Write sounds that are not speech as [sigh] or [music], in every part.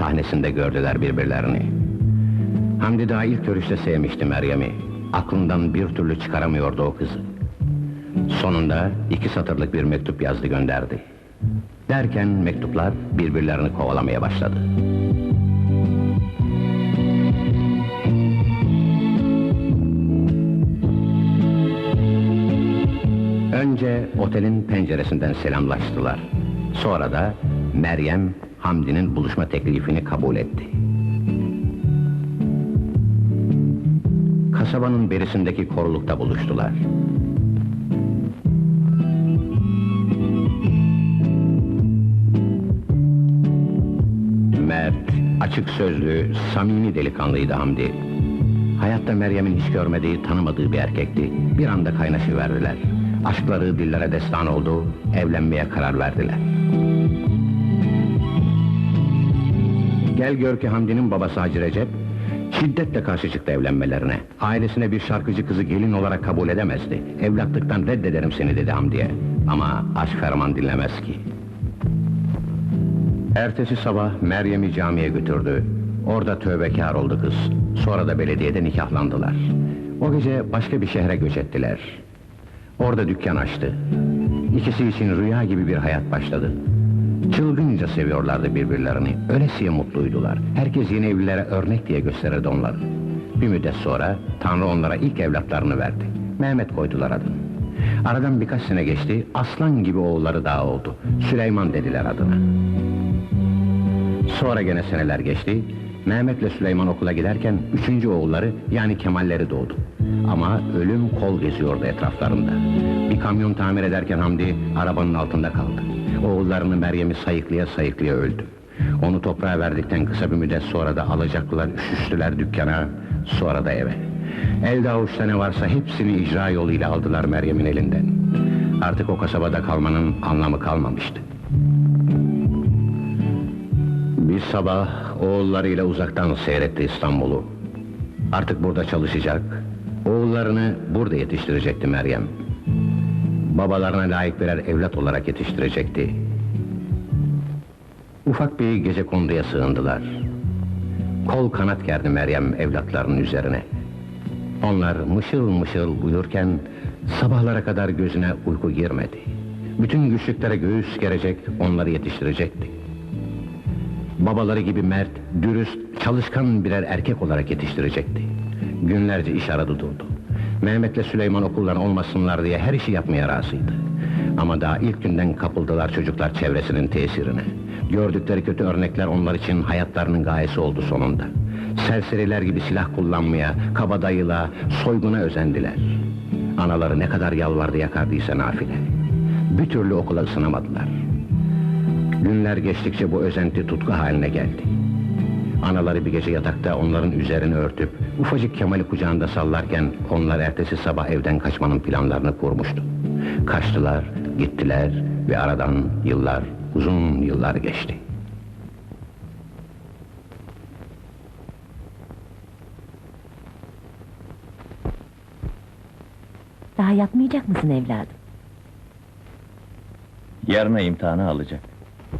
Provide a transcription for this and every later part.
sahnesinde gördüler birbirlerini. Hamdi daha ilk görüşte sevmişti Meryem'i. Aklından bir türlü çıkaramıyordu o kızı. Sonunda iki satırlık bir mektup yazdı gönderdi. Derken mektuplar birbirlerini kovalamaya başladı. Önce otelin penceresinden selamlaştılar. Sonra da Meryem Hamdi'nin buluşma teklifini kabul etti. Kasabanın berisindeki korulukta buluştular. Mert, açık sözlü, samimi delikanlıydı Hamdi. Hayatta Meryem'in hiç görmediği, tanımadığı bir erkekti. Bir anda kaynaşıverdiler. Aşkları dillere destan oldu, evlenmeye karar verdiler. Gel gör ki Hamdi'nin babası Hacı Recep, şiddetle karşı çıktı evlenmelerine. Ailesine bir şarkıcı kızı gelin olarak kabul edemezdi. Evlatlıktan reddederim seni dedi Hamdi'ye. Ama aşk ferman dinlemez ki. Ertesi sabah Meryem'i camiye götürdü. Orada tövbekar oldu kız. Sonra da belediyede nikahlandılar. O gece başka bir şehre göç ettiler. Orada dükkan açtı. İkisi için rüya gibi bir hayat başladı. Çılgınca seviyorlardı birbirlerini. Ölesiye mutluydular. Herkes yeni evlilere örnek diye gösterirdi onları. Bir müddet sonra Tanrı onlara ilk evlatlarını verdi. Mehmet koydular adını. Aradan birkaç sene geçti, aslan gibi oğulları daha oldu. Süleyman dediler adına. Sonra gene seneler geçti. Mehmet'le Süleyman okula giderken üçüncü oğulları yani Kemalleri doğdu. Ama ölüm kol geziyordu etraflarında. Bir kamyon tamir ederken Hamdi arabanın altında kaldı. Oğullarını Meryem'i sayıklaya sayıklaya öldü. Onu toprağa verdikten kısa bir müddet sonra da alacaklılar üşüştüler dükkana, sonra da eve. Elde avuçta ne varsa hepsini icra yoluyla aldılar Meryem'in elinden. Artık o kasabada kalmanın anlamı kalmamıştı. Bir sabah oğullarıyla uzaktan seyretti İstanbul'u. Artık burada çalışacak, oğullarını burada yetiştirecekti Meryem. Babalarına layık birer evlat olarak yetiştirecekti. Ufak bir gece konduya sığındılar. Kol kanat gerdi Meryem evlatlarının üzerine. Onlar mışıl mışıl uyurken sabahlara kadar gözüne uyku girmedi. Bütün güçlüklere göğüs gerecek, onları yetiştirecekti. Babaları gibi mert, dürüst, çalışkan birer erkek olarak yetiştirecekti. Günlerce iş aradı durdu. Mehmet'le Süleyman okuldan olmasınlar diye her işi yapmaya razıydı. Ama daha ilk günden kapıldılar çocuklar çevresinin tesirine. Gördükleri kötü örnekler onlar için hayatlarının gayesi oldu sonunda. Serseriler gibi silah kullanmaya, kabadayılığa, soyguna özendiler. Anaları ne kadar yalvardı yakardıysa nafile. Bir türlü okula ısınamadılar. Günler geçtikçe bu özenti tutku haline geldi. Anaları bir gece yatakta onların üzerini örtüp ufacık Kemal'i kucağında sallarken onlar ertesi sabah evden kaçmanın planlarını kurmuştu. Kaçtılar, gittiler ve aradan yıllar, uzun yıllar geçti. Daha yatmayacak mısın evladım? Yarına imtihanı alacak.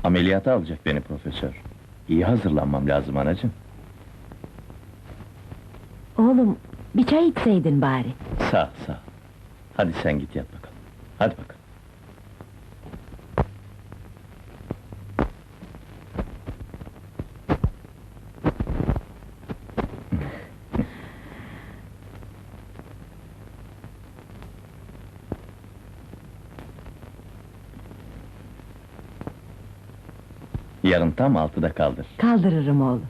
Ameliyata alacak beni profesör. İyi hazırlanmam lazım anacığım. Oğlum, bir çay içseydin bari. Sağ ol, sağ ol. Hadi sen git yat bakalım. Hadi bakalım. Yarın tam altıda kaldır. Kaldırırım oğlum.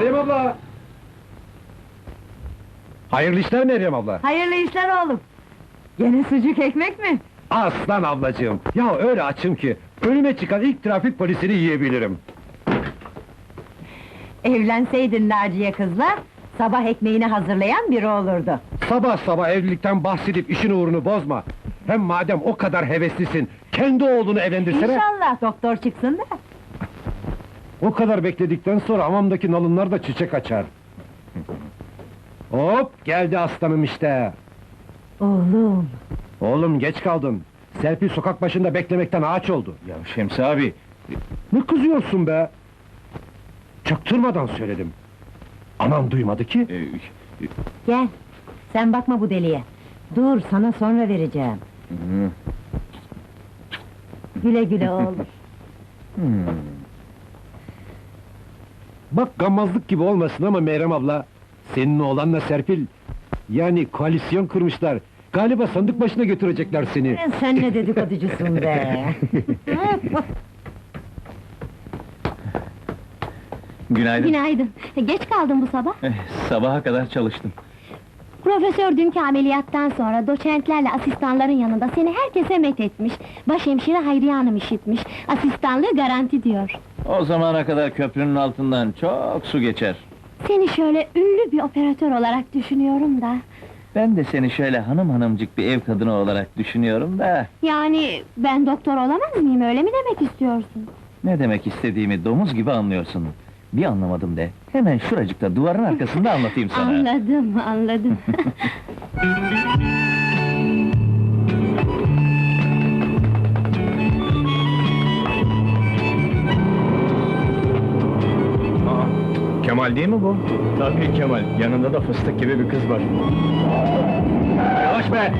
Meryem abla! Hayırlı işler Meryem abla. Hayırlı işler oğlum. Gene sucuk ekmek mi? Aslan ablacığım. Ya öyle açım ki önüme çıkan ilk trafik polisini yiyebilirim. Evlenseydin Naciye kızla, sabah ekmeğini hazırlayan biri olurdu. Sabah sabah evlilikten bahsedip işin uğrunu bozma. Hem madem o kadar heveslisin, kendi oğlunu evlendirsene. İnşallah doktor çıksın da. O kadar bekledikten sonra hamamdaki nalınlar da çiçek açar. Hop, geldi aslanım işte. Oğlum, Oğlum geç kaldın. Serpil sokak başında beklemekten ağaç oldu. Ya Şemsi abi, Ne kızıyorsun be? Çaktırmadan söyledim. Anam duymadı ki. e, gel. Sen bakma bu deliye. Dur, sana sonra vereceğim. hı, Güle güle oğlum. [laughs] Bak gammazlık gibi olmasın ama Meyrem abla... ...senin oğlanla Serpil... ...yani koalisyon kurmuşlar. Galiba sandık başına götürecekler seni. Sen ne dedikoducusun be! [laughs] Günaydın. Günaydın. Geç kaldın bu sabah. Eh, sabaha kadar çalıştım. Profesör dünkü ameliyattan sonra doçentlerle asistanların yanında seni herkese met etmiş. Başhemşire Hayriye Hanım işitmiş. Asistanlığı garanti diyor. O zamana kadar köprünün altından çok su geçer. Seni şöyle ünlü bir operatör olarak düşünüyorum da. Ben de seni şöyle hanım hanımcık bir ev kadını olarak düşünüyorum da... Yani ben doktor olamaz mıyım öyle mi demek istiyorsun? ...ne demek istediğimi domuz gibi anlıyorsun. Bir anlamadım de, hemen şuracıkta duvarın arkasında anlatayım sana. Anladım, anladım. [laughs] Kemal değil mi bu? Tabii Kemal, yanında da fıstık gibi bir kız var. Yavaş be!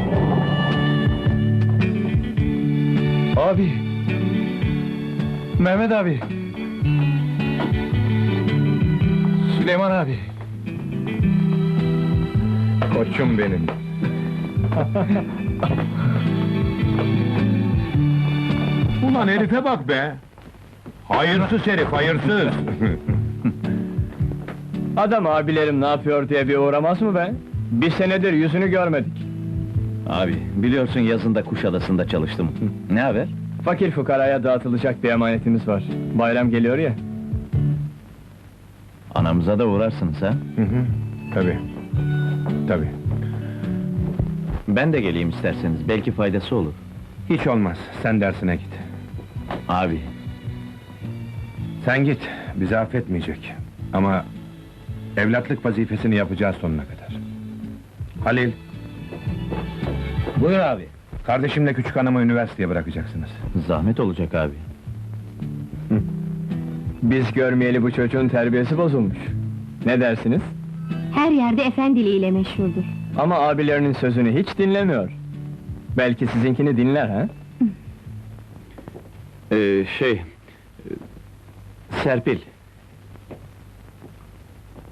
Abi! Mehmet abi! Süleyman abi! Koçum benim! Ulan herife bak be! Hayırsız herif, hayırsız! [laughs] Adam abilerim ne yapıyor diye bir uğramaz mı be? Bir senedir yüzünü görmedik. Abi, biliyorsun yazında Kuşadası'nda çalıştım. ne haber? Fakir fukaraya dağıtılacak bir emanetimiz var. Bayram geliyor ya. Anamıza da uğrarsınız ha? Hı hı, tabii. Tabii. Ben de geleyim isterseniz, belki faydası olur. Hiç olmaz, sen dersine git. Abi, Sen git, bizi affetmeyecek. Ama... ...evlatlık vazifesini yapacağız sonuna kadar. Halil, buyur abi. kardeşimle küçük hanımı üniversiteye bırakacaksınız. Zahmet olacak abi. Biz görmeyeli bu çocuğun terbiyesi bozulmuş. Ne dersiniz? Her yerde efendiliğiyle meşhurdur. Ama abilerinin sözünü hiç dinlemiyor. Belki sizinkini dinler ha? Ee, şey... e, Serpil.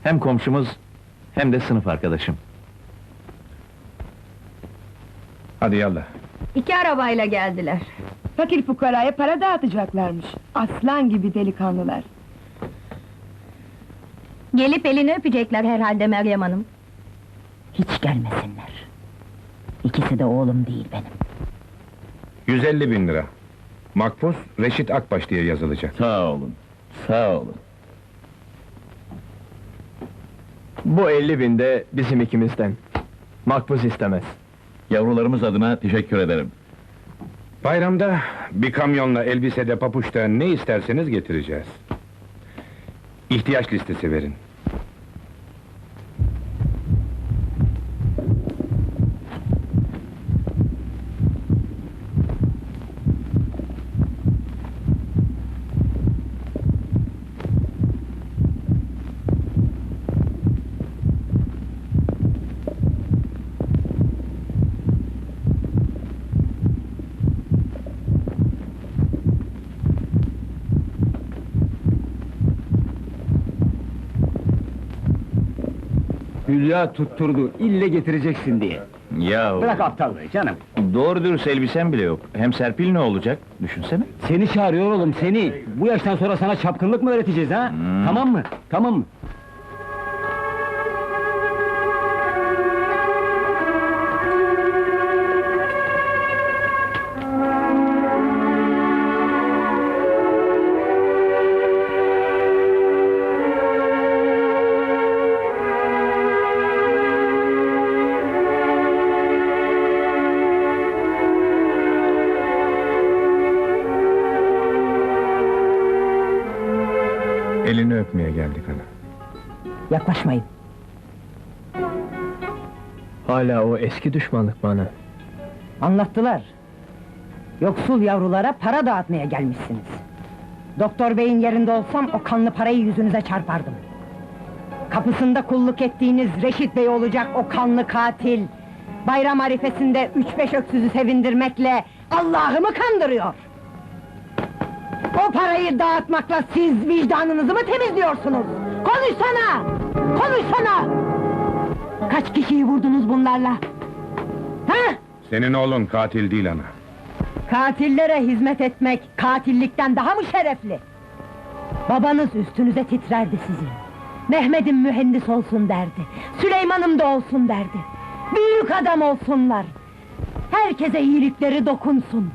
Hem komşumuz, hem de sınıf arkadaşım. Hadi yallah. İki arabayla geldiler. Fakir fukaraya para dağıtacaklarmış. Aslan gibi delikanlılar. Gelip elini öpecekler herhalde Meryem Hanım. Hiç gelmesinler. İkisi de oğlum değil benim. 150 bin lira. Makbuz, Reşit Akbaş diye yazılacak. Sağ olun, sağ olun. Bu 50 bin de bizim ikimizden. Makbuz istemez. Yavrularımız adına teşekkür ederim. Bayramda bir kamyonla elbisede, papuçta ne isterseniz getireceğiz. İhtiyaç listesi verin. Hülya tutturdu, ille getireceksin diye. Ya Bırak aptallığı canım. doğru dürüst elbisem bile yok. Hem Serpil ne olacak? Düşünsene. Seni çağırıyor oğlum, seni! Bu yaştan sonra sana çapkınlık mı öğreteceğiz ha? Hmm. Tamam mı? Tamam mı? Elini öpmeye geldik ana. Yaklaşmayın. Hala o eski düşmanlık bana. Anlattılar. Yoksul yavrulara para dağıtmaya gelmişsiniz. Doktor beyin yerinde olsam o kanlı parayı yüzünüze çarpardım. Kapısında kulluk ettiğiniz Reşit Bey olacak o kanlı katil. Bayram arifesinde üç beş öksüzü sevindirmekle Allah'ımı kandırıyor. O parayı dağıtmakla siz vicdanınızı mı temizliyorsunuz? Konuşsana! Konuşsana! Kaç kişiyi vurdunuz bunlarla? Ha? Senin oğlun katil değil ana. Katillere hizmet etmek katillikten daha mı şerefli? Babanız üstünüze titrerdi sizin. Mehmet'im mühendis olsun derdi. Süleyman'ım da olsun derdi. Büyük adam olsunlar. Herkese iyilikleri dokunsun.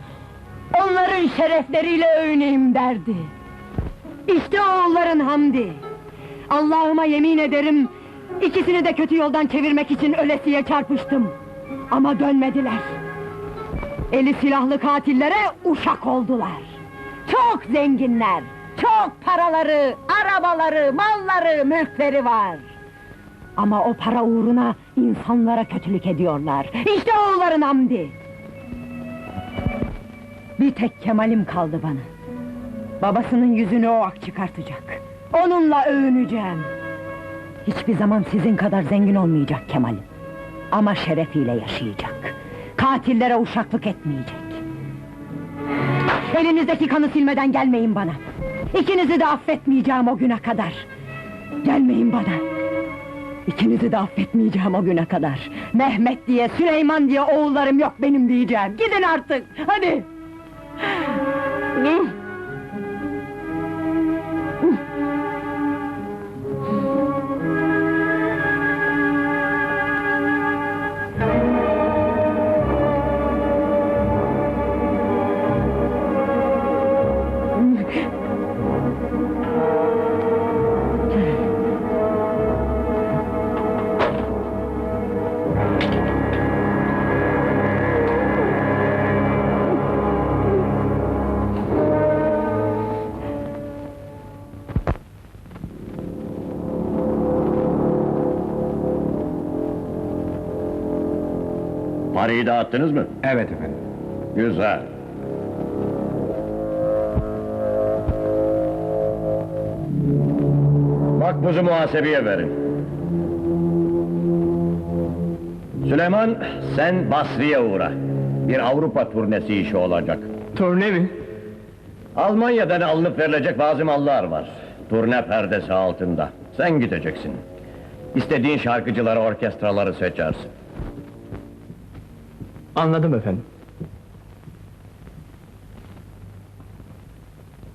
Onların şerefleriyle övüneyim derdi. İşte oğulların Hamdi. Allah'ıma yemin ederim, ikisini de kötü yoldan çevirmek için ölesiye çarpıştım. Ama dönmediler. Eli silahlı katillere uşak oldular. Çok zenginler, çok paraları, arabaları, malları, mülkleri var. Ama o para uğruna insanlara kötülük ediyorlar. İşte oğulların Hamdi. Bir tek Kemal'im kaldı bana. Babasının yüzünü o ak çıkartacak. Onunla övüneceğim. Hiçbir zaman sizin kadar zengin olmayacak Kemal'im. Ama şerefiyle yaşayacak. Katillere uşaklık etmeyecek. Elinizdeki kanı silmeden gelmeyin bana. İkinizi de affetmeyeceğim o güne kadar. Gelmeyin bana. İkinizi de affetmeyeceğim o güne kadar. Mehmet diye, Süleyman diye oğullarım yok benim diyeceğim. Gidin artık, hadi! 嗯。Parayı dağıttınız mı? Evet efendim. Güzel. Makbuzu muhasebeye verin. Süleyman, sen Basri'ye uğra. Bir Avrupa turnesi işi olacak. Turne mi? Almanya'dan alınıp verilecek bazı mallar var. Turne perdesi altında. Sen gideceksin. İstediğin şarkıcıları, orkestraları seçersin. Anladım efendim.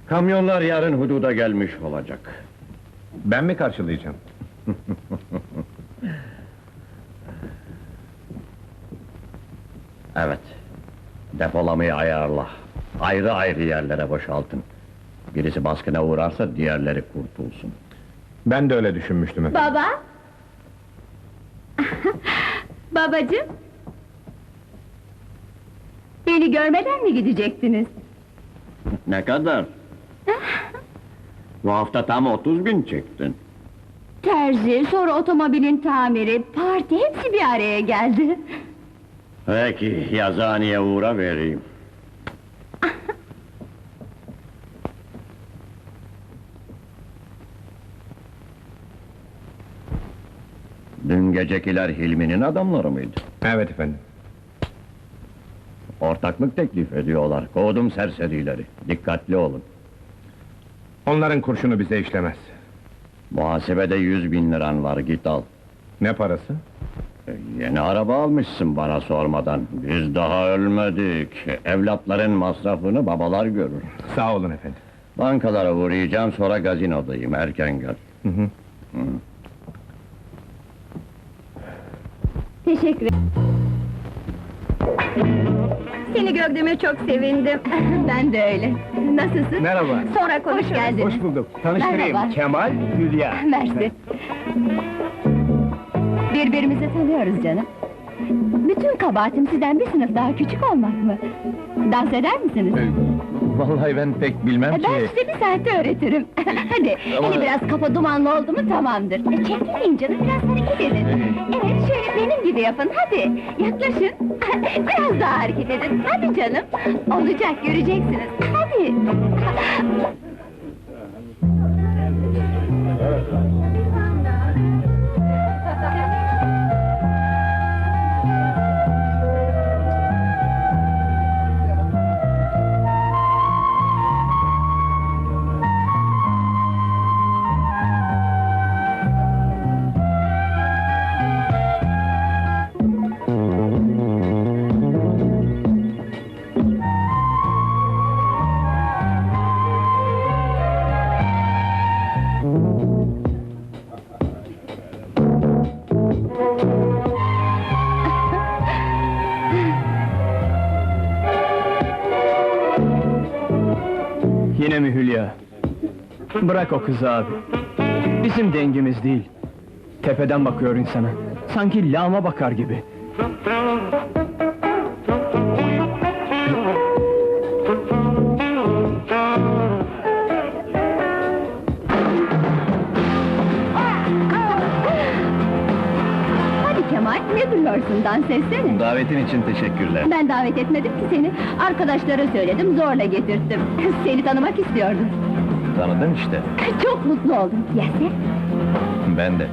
Kamyonlar yarın hududa gelmiş olacak. Ben mi karşılayacağım? [laughs] Evet. Depolamayı ayarla. Ayrı ayrı yerlere boşaltın. Birisi baskına uğrarsa diğerleri kurtulsun. Ben de öyle düşünmüştüm efendim. Baba? [laughs] Babacığım? Beni görmeden mi gidecektiniz? Ne kadar? Bu hafta tam 30 gün çektin. Terzi, sonra otomobilin tamiri, parti hepsi bir araya geldi. Peki, yazıhaneye uğra vereyim. Dün gecekiler Hilmi'nin adamları mıydı? Evet efendim. Ortaklık teklif ediyorlar. Kovdum serserileri. Dikkatli olun. Onların kurşunu bize işlemez. Muhasebede yüz bin liran var, git al. Ne parası? E, Yeni araba almışsın bana sormadan. Biz daha ölmedik. Evlatların masrafını babalar görür. Sağ olun efendim. Bankalara uğrayacağım, sonra gazinodayım. Erken gel. Hı hı. Teşekkür Seni gördüğüme çok sevindim. [laughs] ben de öyle. Nasılsın? Merhaba. Sonra konuş geldin. Hoş bulduk. Tanıştırayım. Merhaba. Kemal, Hülya. Mersi. Birbirimizi tanıyoruz canım. Bütün kabahatim sizden bir sınıf daha küçük olmak mı? Dans eder misiniz? Vallahi ben pek bilmem E, ki. Ben size bir saatte öğretirim. [laughs] Hadi, Ama- hani biraz kafa dumanlı oldu mu tamamdır. E, çekilmeyin canım, biraz hareket edin. Evet, şöyle benim gibi yapın, hadi. Yaklaşın. [laughs] biraz daha hareket edin, hadi canım. Olacak, göreceksiniz. Hadi. Yine mi Hülya? Bırak o kızı abi. Bizim dengimiz değil. Tepeden bakıyor insana. Sanki lağma bakar gibi. Dans etsene. Davetin için teşekkürler. Ben davet etmedim ki seni. Arkadaşlara söyledim, zorla getirttim. [laughs] Seni tanımak istiyordum. Tanıdın işte. Çok mutlu oldum. Ya sen? Ben de.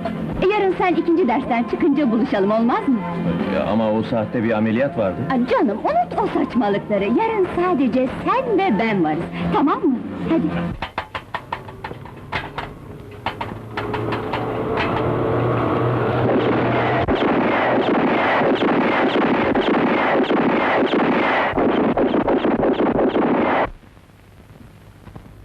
Yarın sen ikinci dersten çıkınca buluşalım, olmaz mı? Ya ama o saatte bir ameliyat vardı. Aa, Canım, unut o saçmalıkları. Yarın sadece sen ve ben varız. Tamam mı? Hadi.